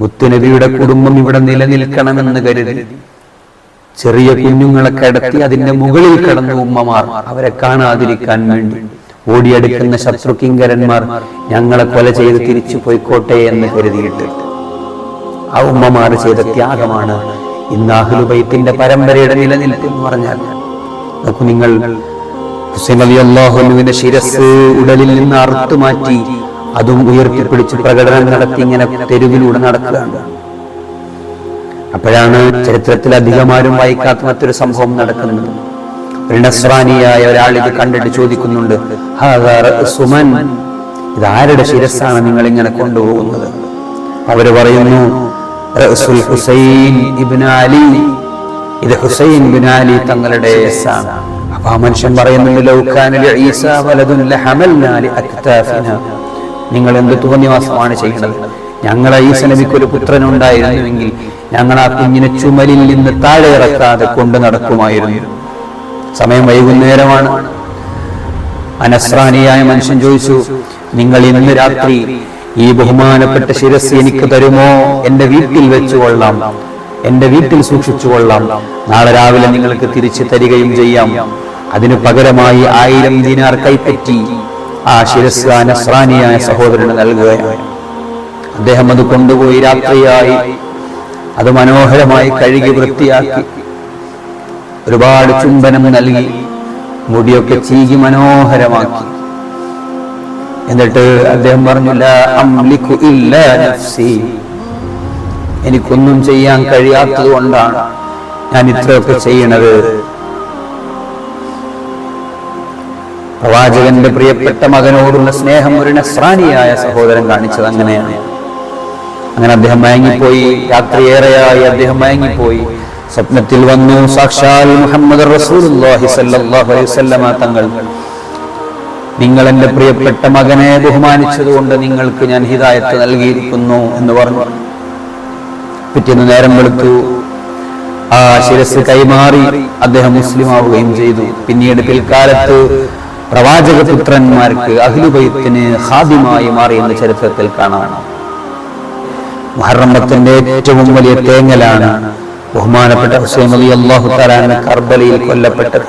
മുത്തുനബിയുടെ കുടുംബം ഇവിടെ നിലനിൽക്കണമെന്ന് കരുതി. ചെറിയ കുഞ്ഞുങ്ങളെ കിടത്തി അതിന്റെ മുകളിൽ കിടന്ന ഉമ്മമാർ. അവരെ കാണാതിരിക്കാൻ വേണ്ടി. ഓടിയെടുക്കുന്ന ശത്രുക്കിങ്കരന്മാർ ഞങ്ങളെ കൊല ചെയ്ത് തിരിച്ചു പോയിക്കോട്ടെ എന്ന് കരുതിയിട്ട്. ആ ഉമ്മമാർ ചെയ്ത ത്യാഗമാണ് ഇന്ന് അഹ്ലുബൈത്തിന്റെ പരമ്പരയുടെ നിലനിൽപ്പ് എന്ന് പറഞ്ഞാൽ നിങ്ങൾ ഹുസൈൻ അലി അള്ളാഹുവിന്റെ ശിരസ് ഉടലിൽ നിന്ന് അറുത്തു മാറ്റി അതും ഉയർത്തിപ്പിടിച്ച് പ്രകടനം നടത്തി ഇങ്ങനെ തെരുവിലൂടെ നടക്കുകയാണ്. അപ്പോഴാണ് ചരിത്രത്തിൽ അധികമാരും വായിക്കാത്ത മറ്റൊരു സംഭവം നടക്കുന്നത്. നസ്രാനിയായ ഒരാൾ ഇത് കണ്ടിട്ട് ചോദിക്കുന്നുണ്ട് സുമൻ റഅ്സുമൻ?" ഇത് ആരുടെ ശിരസ്സാണ് നിങ്ങൾ ഇങ്ങനെ കൊണ്ടുപോകുന്നത്? അവർ പറയുന്നു ഹുസൈൻ അലി. ഇത് ഹുസൈൻ ബിൻ അലി തങ്ങളുടെ അപ്പൊ ആ മനുഷ്യൻ പറയുന്നുണ്ട് "ലൗ കാന ലഈസ വലദുൻ ലഹമൽനാ ലിഅക്താഫിനാ." നിങ്ങൾ എന്ത് തോന്നിവാസമാണ് ചെയ്യുന്നത് ഞങ്ങളെ ഈ നബിക്ക് ഒരു പുത്രൻ ഉണ്ടായിരുന്നുവെങ്കിൽ ഞങ്ങൾ ആ കുഞ്ഞിനെ ചുമലിൽ നിന്ന് താഴെ ഇറക്കാതെ കൊണ്ടു നടക്കുമായിരുന്നു. സമയം വൈകുന്നേരമാണ്. അനസ്രാനിയായ മനുഷ്യൻ ചോദിച്ചു നിങ്ങൾ ഇന്ന് രാത്രി ഈ ബഹുമാനപ്പെട്ട ശിരസ് എനിക്ക് തരുമോ? എന്റെ വീട്ടിൽ വെച്ചു കൊള്ളാം. എന്റെ വീട്ടിൽ സൂക്ഷിച്ചു കൊള്ളാം. നാളെ രാവിലെ നിങ്ങൾക്ക് തിരിച്ചു തരികയും ചെയ്യാം. അതിനു പകരമായി ആയിരം ദിനാർ കൈപ്പറ്റി ആ ശിരസ് നസ്രാനിയായ സഹോദരന് നൽകുകയാണ്. അദ്ദേഹം അത് കൊണ്ടുപോയി രാത്രിയായി അത് മനോഹരമായി കഴുകി വൃത്തിയാക്കി. ഒരുപാട് ചുംബനം നൽകി മുടിയൊക്കെ ചീകി മനോഹരമാക്കി. എന്നിട്ട് അദ്ദേഹം പറഞ്ഞു "ലാ ഇല്ല ഇല്ലാ നഫ്സി." എനിക്കൊന്നും ചെയ്യാൻ കഴിയാത്തത് കൊണ്ടാണ് ഞാൻ ഇത്രയൊക്കെ ചെയ്യണത്. പ്രവാചകന്റെ പ്രിയപ്പെട്ട മകനോടുള്ള സ്നേഹം ഒരു നസ്രാനിയായ സഹോദരൻ കാണിച്ചത് അങ്ങനെയാണ്. അങ്ങനെ അദ്ദേഹം മയങ്ങിപ്പോയി. രാത്രിയേറെയായി അദ്ദേഹം മയങ്ങിപ്പോയി. സ്വപ്നത്തിൽ വന്നു. സാക്ഷാൽ മുഹമ്മദ് തങ്ങൾ. നിങ്ങൾ എന്റെ പ്രിയപ്പെട്ട മകനെ ബഹുമാനിച്ചതുകൊണ്ട് നിങ്ങൾക്ക് ഞാൻ ഹിതായത്ത് നൽകിയിരിക്കുന്നു എന്ന് പറഞ്ഞു. പിറ്റേന്ന് നേരം വെളുത്തു. ആ ശിരസ് കൈമാറി അദ്ദേഹം മുസ്ലിം ആവുകയും ചെയ്തു. പിന്നീട് പിൽക്കാലത്ത് പ്രവാചക പുത്രന്മാർക്ക് അഖിലുബൈത്തിന് ഹാദ്യമായി മാറി എന്ന ചരിത്രത്തിൽ കാണാം. മുഹറമ്മത്തിന്റെ ഏറ്റവും വലിയ തേങ്ങലാണ് ബഹുമാനപ്പെട്ട ഹുസൈൻ അലി അള്ളാഹു തലാന കർബലയിൽ കൊല്ലപ്പെട്ടത്.